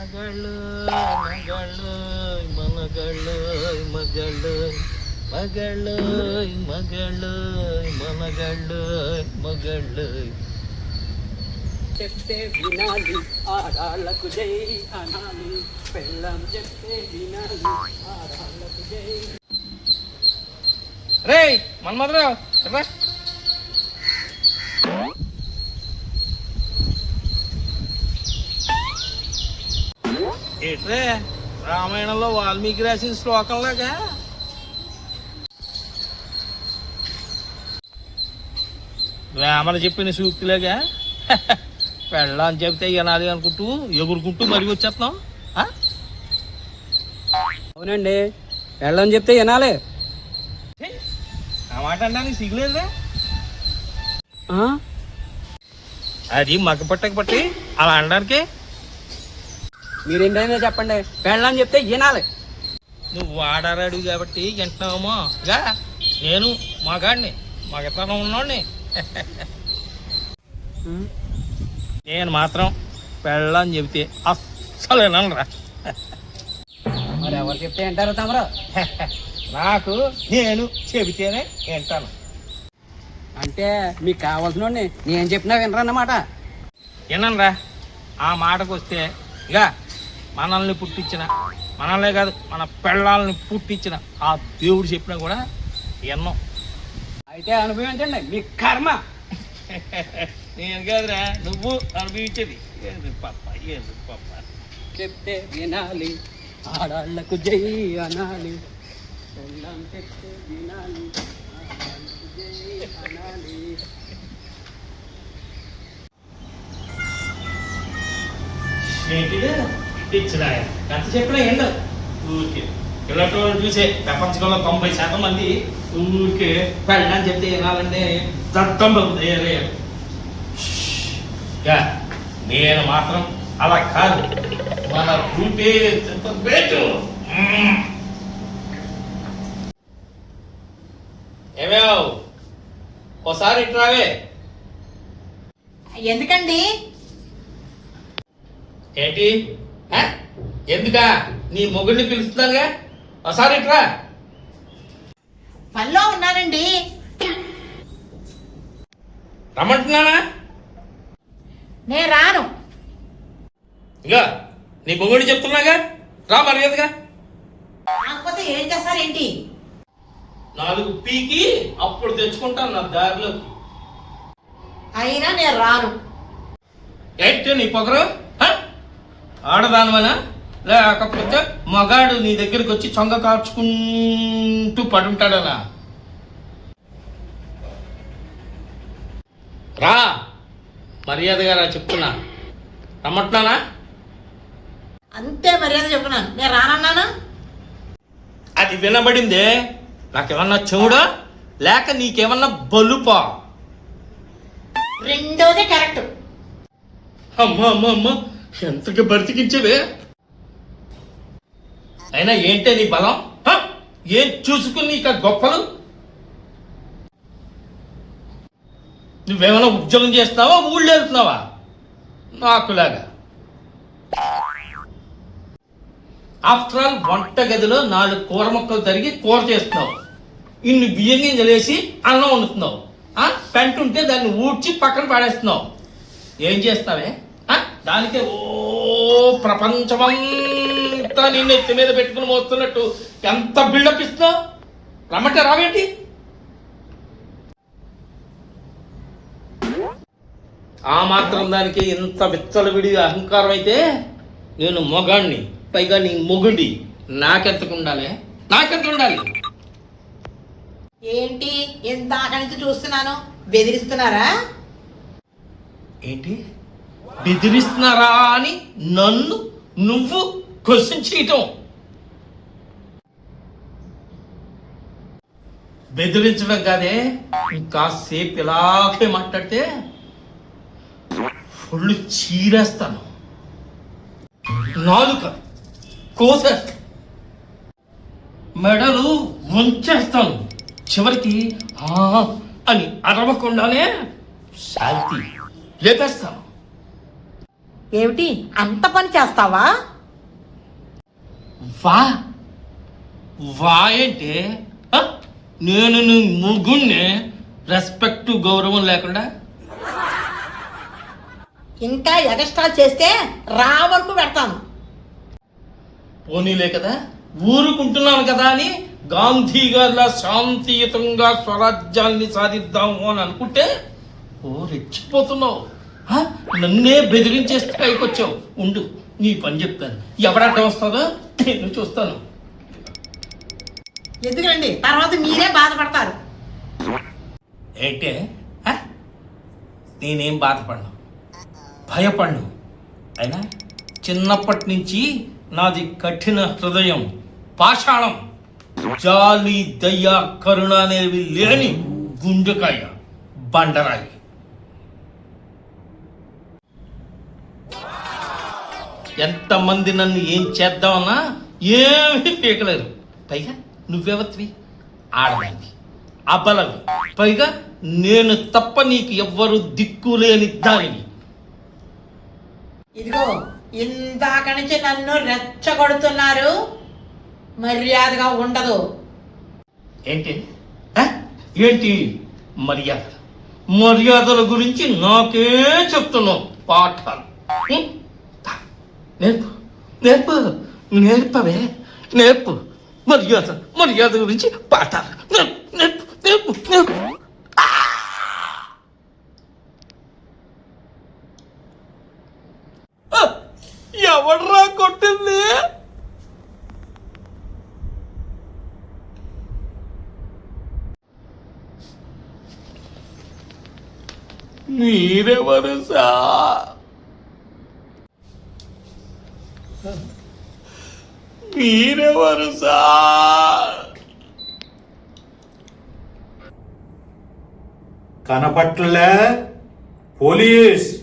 మగళ్ళు మగళ్ళు మనగళ్ళు మగళ్ళు మగళ్ళు మగళ్ళు మనగళ్ళు మగళ్ళు. చెప్తే వినాలి ఆడాళ్ళకు జై అనాలి. పెళ్ళం చెప్తే వినాలి ఆడాళ్ళకు జై. రే మన్మధరావు ఏట్రే? రామాయణంలో వాల్మీకి రాసిన శ్లోకంలాగా? వేమన చెప్పిన సూక్తిలాగా? పెళ్ళని చెప్తే వినాలి అనుకుంటూ ఎగురుకుంటూ మరి వచ్చేస్తున్నాం. ఆ? అవునండి. పెళ్ళం చెప్తే వినాలి. ఆ మాట అనడానికి సిగ్గులేదురా? అది మగ్గ పట్టక పట్టి అలా అనడానికి మీరేంటైనా చెప్పండి. పెళ్ళం చెప్తే వినాలి. నువ్వు వాడారాడు కాబట్టి వింటున్నావేమో. గా నేను మగాడిని మగతనం ఉన్నోడిని? నేను మాత్రం పెళ్ళని చెబితే అస్సలు వినరా మరి ఎవరు చెప్తే వింటారు తమరు? నాకు నేను చెబితేనే వింటాను. అంటే మీకు కావాల్సిన నేను చెప్పినా వినరన్నమాట. వినరా ఆ మాటకు వస్తే ఇక మనల్ని పుట్టించిన మనల్నే కాదు మన పెళ్ళాలని పుట్టించిన ఆ దేవుడు చెప్పినా కూడా విన్నాం అయితే అనుభవించండి మీ కర్మ. నేను కాదురా నువ్వు అనుభవించేది. ఏది పప్ప ఏది పప్ప చెప్తే వినాలి ఆడాళ్ళకు జై అనాలి. చెప్తే వినాలి ఆడాళ్ళకు జై అనాలి. ఏంటిది? ఇచ్చినా ఎంత చెప్పినా ఊరికే. ఇలాంటి వాళ్ళు చూసే ప్రపంచంలో తొంభై శాతం మంది ఊరికే పెళ్ళని చెప్తే వినాలంటే దత్తం తయారయ్యారు. నేను మాత్రం అలా కాదు. మన బేటు ఏమేవ్ ఒకసారి ఇట్రావే ఎందుకండి? ఏంటి? ఎందుకా? నీ మొగుడిని పిలుస్తున్నానుగా? ఒకసారి ఇట్రా. పనిలో ఉన్నానండి. రమ్మంటున్నానా? నేను రాను. ఇంకా నీ మొగుడు చెప్తున్నాగా? రా మర్యాదగా. కాకపోతే ఏం చేస్తారేంటి? నాలుగు పీకి అప్పుడు తెచ్చుకుంటాను నా దారిలోకి. అయినా నేను రాను. ఏంటి నీ పొగరు? ఆడదానివనా? లేకపోతే మగాడు నీ దగ్గరికి వచ్చి చొంగ కార్చుకుంటూ పడుంటాడనా? రా మర్యాదగా రా చెప్తున్నా. రమ్మంటున్నానా? అంతే మర్యాద చెప్తున్నాను. నేను రానన్నానా? అది వినబడిందే. నాకేమన్నా చెవుడా? లేక నీకేమన్నా బలుపా? రెండోదే కరెక్ట్. అమ్మా అమ్మ అమ్మ. ఎంతగా బ్రతికించేవే అయినా ఏంటే నీ బలం? ఏం చూసుకుని ఇక గొప్పలు? నువ్వేమైనా ఉద్యోగం చేస్తావా ఊళ్ళో వెళ్తున్నావా? నాకులాగా. ఆఫ్టర్ ఆల్ వంట గదిలో నాలుగు కూర మొక్కలు తరిగి కూర చేస్తున్నావు. ఇన్ని బియ్యం గింజలేసి అన్నం వండుతున్నావు. ఆ? పెంట ఉంటే దాన్ని ఊడ్చి పక్కన పాడేస్తున్నావు. ఏం చేస్తావే దానికే ఓ ప్రపంచమంతా నిన్ను ఎత్తి మీద పెట్టుకుని మోస్తున్నట్టు ఎంత బిల్డప్ ఇస్తున్నావు రమ్మంటే రావేంటి? ఆ మాత్రం దానికి ఇంత విచ్చలవిడి అహంకారం అయితే నేను మొగాణ్ణి పైగా నీ మొగుడి నాకెంతకు ఉండాలి? నాకెంత ఉండాలి? ఏంటి ఎంత నుంచి చూస్తున్నాను? బెదిరిస్తున్నారా? ఏంటి? బెదిరిస్తున్నారా అని నన్ను నువ్వు క్వశ్చన్ చేయటం. బెదిరించడం కాదే ఇంకాసేపు ఇలాగే మాట్లాడితే ఫుల్ చీరేస్తాను. నాలుక కోసేస్తాను మెడలు వంచేస్తాను. చివరికి అని అరవకుండానే శాంతి లేపేస్తాను. ఏమిటి? అంత పని చేస్తావా? వా? వా ఏంటి? నేను నీ ముగ్గుణ్ణి రెస్పెక్ట్ గౌరవం లేకుండా? ఇంకా ఎగస్ట్రా చేస్తే రా వరకు పెడతాను. పోనీలే కదా ఊరుకుంటున్నాను కదా అని గాంధీ గారిలా శాంతియుతంగా స్వరాజ్యాన్ని సాధిద్దాము అని అనుకుంటే ఓ రెచ్చిపోతున్నావు? నన్నే బెదిరించే స్థాయికి వచ్చావు. ఉండు నీ పని చెప్తాను. ఎవరడ్డ వస్తుందో నేను చూస్తాను. ఎందుకండి తర్వాత మీరే బాధపడతారు. ఏంటే? నేనేం బాధపడను. భయపడను. అయినా చిన్నప్పటి నుంచి నాది కఠిన హృదయం పాషాణం. జాలి దయ కరుణ అనేవి లేని గుండెకాయ బండరాయి. ఎంతమంది నన్ను ఏం చేద్దామన్నా ఏమీ పీకలేరు. పైగా నువ్వెవత్వి ఆడదాన్ని అబలవి. పైగా నేను తప్ప నీకు ఎవ్వరు దిక్కు లేని దానిని ఇదిగో ఇందాక నుంచి నన్ను రెచ్చగొడుతున్నారు. మర్యాదగా ఉండదు. ఏంటి? ఏంటి? మర్యాద. మర్యాదల గురించి నాకే చెప్తున్నావు పాఠాలు. నేర్పు నేర్పు నేర్పవే నేర్పు. మర్యాద మర్యాద గురించి పాఠాలు. నేర్పు నేర్పు నేర్పు ఎవడ్రా కొట్టింది? మీరెవరు సార్? మీరెవరు సార్? కనపట్లే? పోలీస్.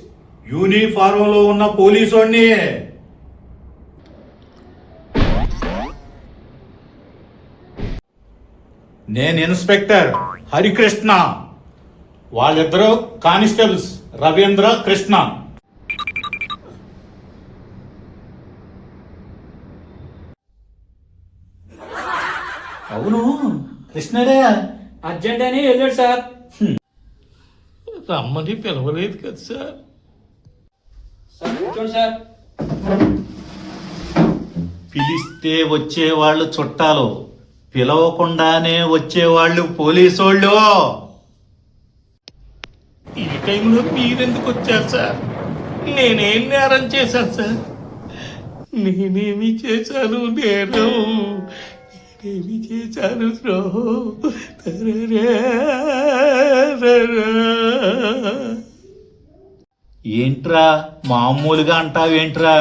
యూనిఫారంలో ఉన్న పోలీసోడిని. నేను ఇన్స్పెక్టర్ హరికృష్ణ. వాళ్ళిద్దరూ కానిస్టేబుల్స్ రవీంద్ర కృష్ణ. అవును. కృష్ణడే అర్జెంట్ అని వెళ్ళాడు సార్. రమ్మని పిలవలేదు కదా సార్. సార్ కూర్చోండి సార్. పిలిస్తే వచ్చేవాళ్ళు చుట్టాలు పిలవకుండానే వచ్చేవాళ్ళు పోలీసోళ్ళు. ఈ టైంలో మీరెందుకు వచ్చారు సార్? నేనేం నేరం చేశాను సార్? నేనేమి చేశాను? నేరం ఏమి చేశాను ఏంట్రా మామూలుగా అంటావేంట్రా?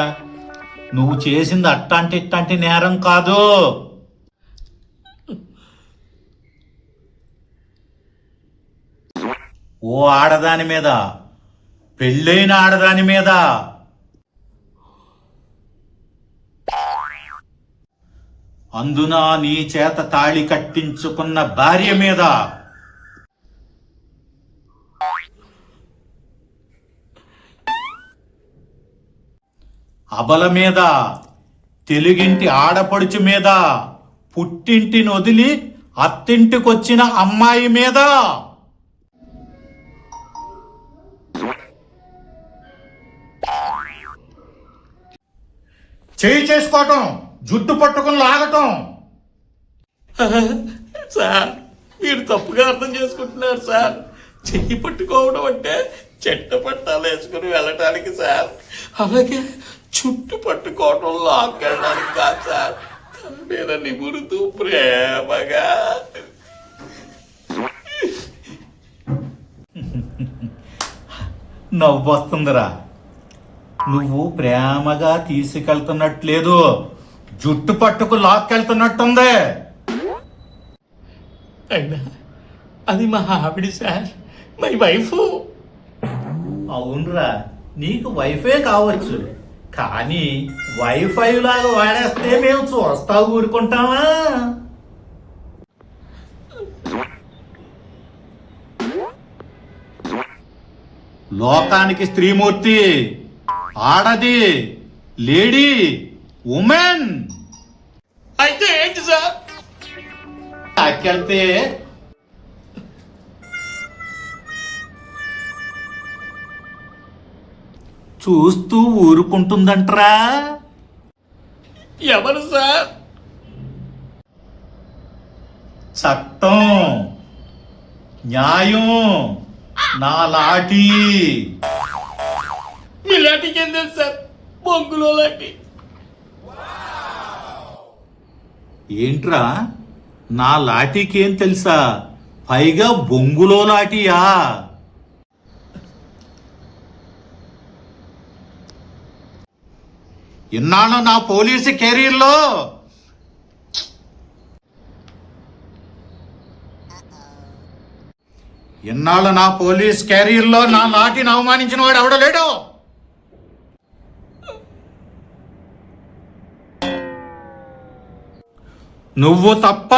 నువ్వు చేసింది అట్టాంటి ఇట్టాంటి నేరం కాదు. ఓ ఆడదాని మీద పెళ్ళైన ఆడదాని మీద అందున నీ చేత తాళి కట్టించుకున్న భార్య మీద? అబల మీద తెలుగింటి ఆడపడుచు మీద పుట్టింటిని వదిలి అత్తింటికొచ్చిన అమ్మాయి మీద? చేయి చేసుకోవటం. జుట్టు పట్టుకుని లాగటం. సార్ మీరు తప్పుగా అర్థం చేసుకుంటున్నారు సార్. చెయ్యి పట్టుకోవడం అంటే చెట్ట పట్టాలు వేసుకుని వెళ్ళటానికి సార్. అలాగే చుట్టు పట్టుకోవడం లాక్కెళ్ళడానికి కాదు సార్. తన మీద నిమురుతూ ప్రేమగా. నవ్వొస్తుందిరా. నువ్వు ప్రేమగా తీసుకెళ్తున్నట్లేదు. జుట్టు పట్టుకు లాక్కెళ్తున్నట్టుంది. అయినా అది మా ఆవిడ సార్ మై వైఫ్. అవునురా నీకు వైఫై కావచ్చు. కానీ వైఫై లాగా వాడేస్తే మేము చూస్తా ఊరుకుంటామా? లోకానికి స్త్రీమూర్తి ఆడది లేడీ. ఉమెన్ అయితే ఏంటి సార్? అక్కడితే చూస్తూ ఊరుకుంటుందంటరా. ఎవరు సార్? చట్టం న్యాయం నా లాఠీ మీ లాఠీకి ఏం తెలుసు సార్? బొంగులో లాఠీ ఏంట్రా? నా లాఠీకేం తెలుసా? పైగా బొంగులో లాఠీయా? ఇన్నాళ్ళు నా పోలీసు కెరీర్లో ఇన్నాళ్ళు నా పోలీస్ కెరీర్లో నా లాఠీని అవమానించిన వాడు ఎవడలేడు నువ్వు తప్ప.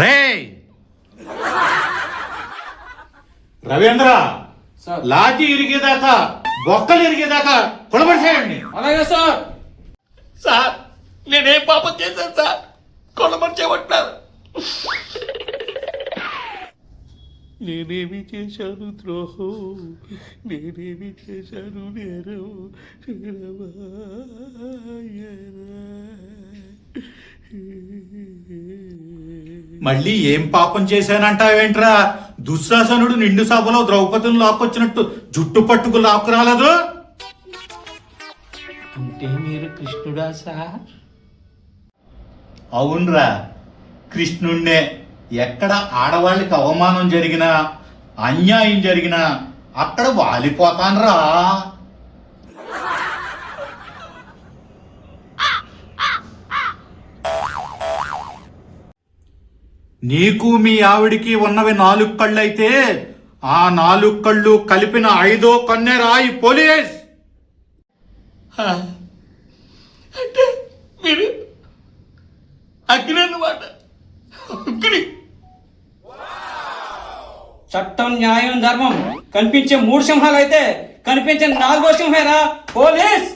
రే రవీంద్ర సార్. లాఠీ ఇరిగేదాకా బొక్కలు ఇరిగేదాకా కొలబడిసేయండి. అలాగే సార్. సార్ నేనేం పాపం చేశాను సార్? కొనమర్చేమంటున్నారు నేనేమి చేశాను ద్రోహం? నేనేమి చేశాను నేరం? మళ్ళీ ఏం పాపం చేశానంటావేంట్రా? దుశ్శాసనుడు నిండు సభలో ద్రౌపదిని లాక్కొచ్చినట్టు జుట్టు పట్టుకు లాక్కు రాలేదు అంటే మీరు కృష్ణుడా సార్? అవునరా కృష్ణుణ్ణే. ఎక్కడ ఆడవాళ్ళకి అవమానం జరిగినా అన్యాయం జరిగినా అక్కడ వాలిపోతానరా. నీకు మీ ఆవిడికి ఉన్నవి నాలుగు కళ్ళైతే ఆ నాలుగు కళ్ళు కలిపిన ఐదో కన్నెరా ఈ పోలీస్. అంటే మీరు అగ్ని అన్నమాట. చట్టం న్యాయం ధర్మం కనిపించే మూడు సింహాలు అయితే కనిపించే నాలుగో సింహేరా పోలీస్!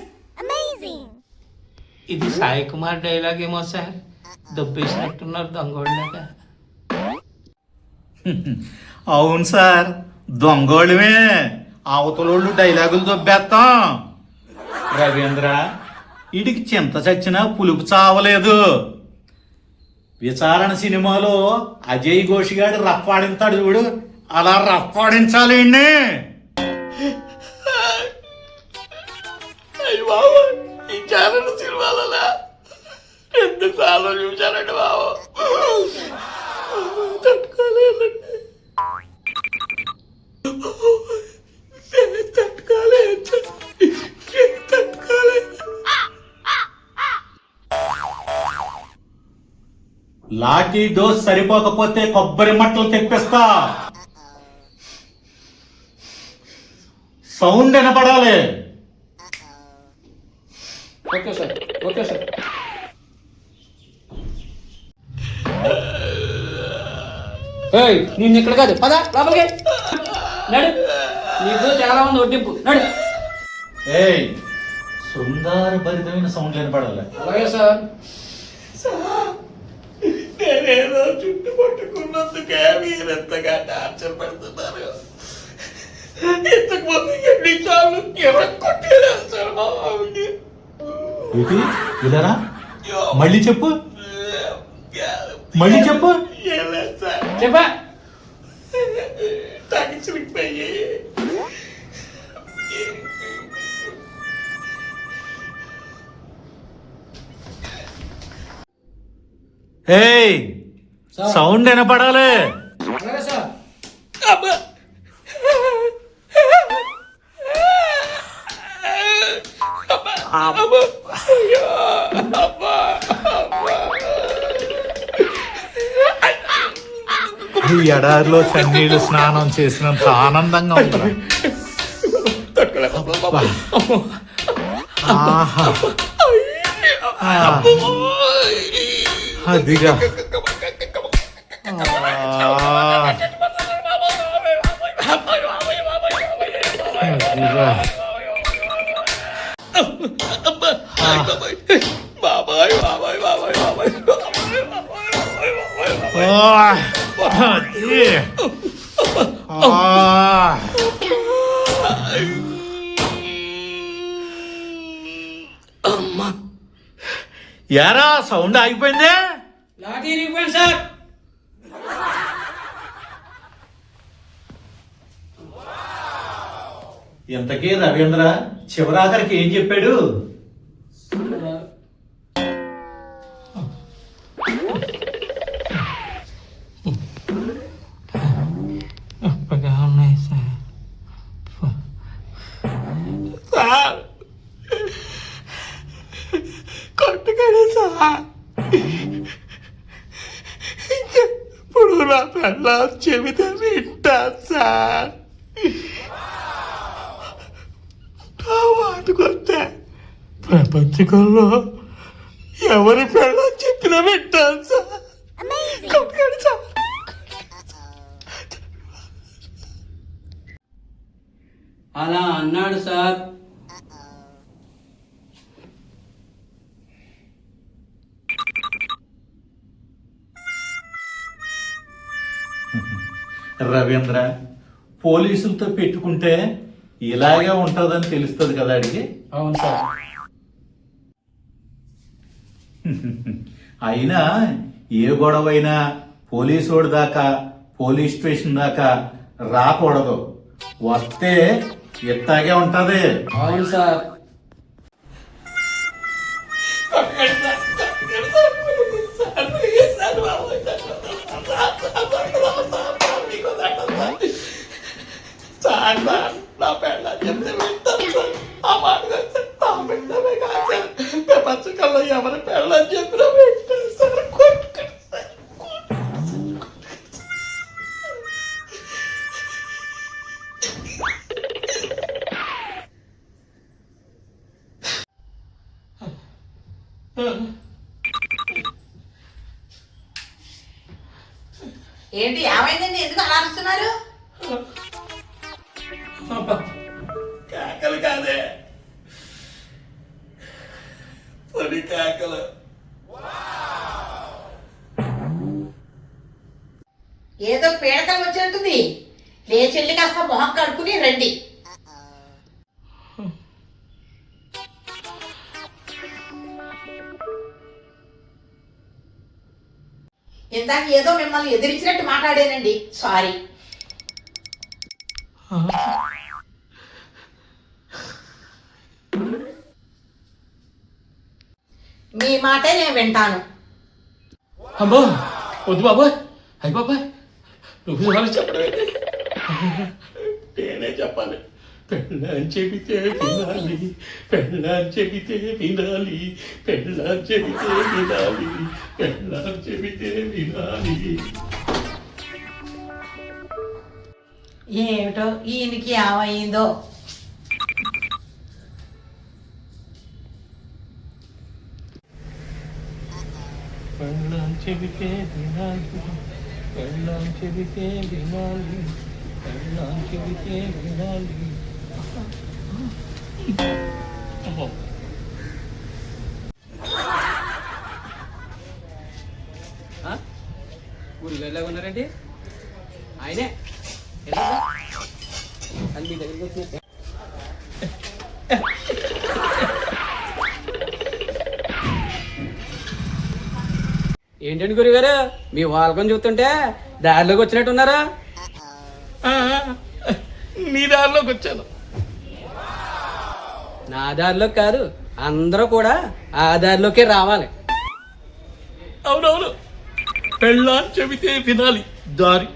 ఇది సాయి కుమార్ డైలాగ్ ఏమో సార్. దొబ్బేసినట్టున్నారు దొంగోళ్ళగా అవును సార్. దొంగోళ్ళమే. అవతలోళ్ళు డైలాగులు దొబ్బేస్తాం రవీంద్ర ఇడికి చింత చచ్చినా పులుపు చావలేదు. విచారణ సినిమాలో అజయ్ ఘోష్ గారు రఫ్ఫాడింతాడు చూడు. అలా ఈడ్ని. అయ్యి బాబు ఈ ఛానల్ సినిమాలలో? రెండు సార్లు చూశానండి బాబు. తట్టుకోలేదండి తట్టుకోలేదు. తట్టుకోలేదు. లాఠీ డోస్ సరిపోకపోతే కొబ్బరి మట్టలు తెప్పిస్తా. Sound వినపడాలి. Okay sir okay sir. ఏయ్ నిన్ను ఇక్కడ కాదు. పద లోపలికి. నడు. నీకు చాలా మంది ఒడ్డింపు. నడు. ఏయ్ శృంగార భరితమైన సౌండ్ వినపడాలి. అలాగే సార్. నేనేదో చుట్టు పట్టుకున్నందుకే మీరెంతగా టార్చర్ పెడుతున్నారు. ఇంతకు ముందు ఎన్నిసార్లు ఎవరు కొట్టేలేదు సార్ మా ఆవిడని. ఏంటి? ఇలారా మళ్ళీ చెప్పు. మళ్ళీ చెప్పు. చెప్పా. ఏయ్ సౌండ్ వినపడాలి అలాగే సార్ అబ్బా అబ్బా అయ్యో అబ్బా ఈ ఎడారిలో చన్నీళ్ళు స్నానం చేసినంత ఆనందంగా ఉంది ఆహా. అదిగా ఎరా సౌండ్ ఆగిపోయిందే? లాఠీ ఇరిగిపోయింది సార్. ఇంతకీ రవీంద్ర చివరాఖరికి ఏం చెప్పాడు? కొట్టుకడే సార్ ఇప్పుడు నా పిల్ల చెబితే వింటా సార్. నా వాటికొస్తే ప్రపంచకంలో ఎవరి పిల్ల చెప్పినా వింటాను సార్. సార్. అలా అన్నాడు సార్. రవీంద్ర పోలీసులతో పెట్టుకుంటే ఇలాగే ఉంటుందని తెలుస్తుంది కదా అడిగి? అవును సార్. అయినా ఏ గొడవైనా పోలీసోడి దాకా పోలీస్ స్టేషన్ దాకా రాకూడదు. వస్తే ఎత్తాగే ఉంటది. అవును సార్. నా పెళ్ళ చెప్తే వింటాను సార్ ఆ మాట కాదు. సార్ నా పెట్టమే కాదు సార్ ప్రపంచకంలో ఎవరి పెళ్ళని చెప్పినా ఏదో పీడకలు వచ్చినట్టుంది. లేచెల్లి కాస్త మొహం కడుకుని రండి. ఇందాక ఏదో మిమ్మల్ని ఎదిరించినట్టు మాట్లాడానండి. సారీ మీ మాటే నేను వింటాను. అమ్మో వద్దు బాబాయ్. అయ్యి బాబాయ్. నువ్వు ఏంటి? నేనే చెప్పాలి పెళ్ళని చెబితే వినాలి పెళ్ళని చెబితే వినాలి పెళ్ళని చెబితే వినాలి పెళ్ళని చెబితే వినాలి ఏమిటో ఈయనకి ఏమైందో పెళ్ళని చెబితే వినాలి పెళ్ళని చెబితే వినాలి పెళ్ళని చెబితే వినాలి ఊరిలో ఎలాగ ఉన్నారండి ఆయనే అన్ని దగ్గరికి వచ్చినట్టే ఏంటండి గురుగారు? మీ వాళ్ళకం చూస్తుంటే దారిలోకి వచ్చినట్టున్నారా? నీ దారిలోకి వచ్చాను. నా దారిలోకి కాదు అందరూ కూడా ఆ దారిలోకే రావాలి. అవునవును. పెళ్ళాన్ని చెబితే వినాలి. దారి